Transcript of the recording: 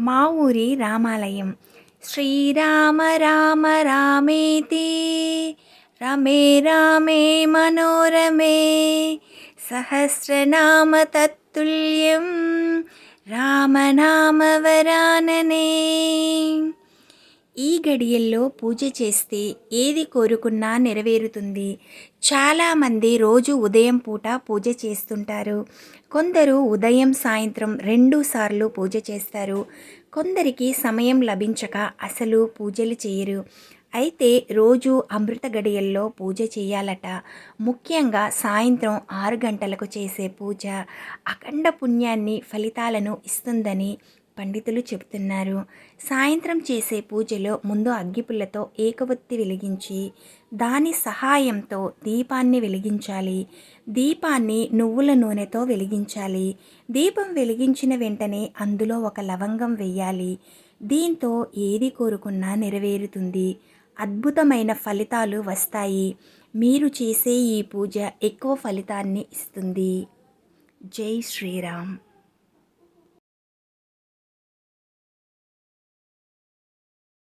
మా ఊరి రామాలయం. శ్రీరామ రామ రామేతి రమే రామే మనోరమే సహస్రనామ తత్తుల్యం రామనామవరాననే ఈ గడియల్లో పూజ చేస్తే ఏది కోరుకున్నా నెరవేరుతుంది. చాలామంది రోజు ఉదయం పూట పూజ చేస్తుంటారు. కొందరు ఉదయం సాయంత్రం రెండు సార్లు పూజ చేస్తారు. కొందరికి సమయం లభించక అసలు పూజలు చేయరు. అయితే రోజు అమృత గడియల్లో పూజ చేయాలట. ముఖ్యంగా సాయంత్రం ఆరు గంటలకు చేసే పూజ అఖండ పుణ్యాన్ని ఫలితాలను ఇస్తుందని పండితులు చెబుతున్నారు. సాయంత్రం చేసే పూజలో ముందు అగ్గిపుల్లతో ఏకవత్తి వెలిగించి దాని సహాయంతో దీపాన్ని వెలిగించాలి. దీపాన్ని నువ్వుల నూనెతో వెలిగించాలి. దీపం వెలిగించిన వెంటనే అందులో ఒక లవంగం వెయ్యాలి. దీంతో ఏది కోరుకున్నా నెరవేరుతుంది. అద్భుతమైన ఫలితాలు వస్తాయి. మీరు చేసే ఈ పూజ ఎక్కువ ఫలితాన్ని ఇస్తుంది. జై శ్రీరామ్.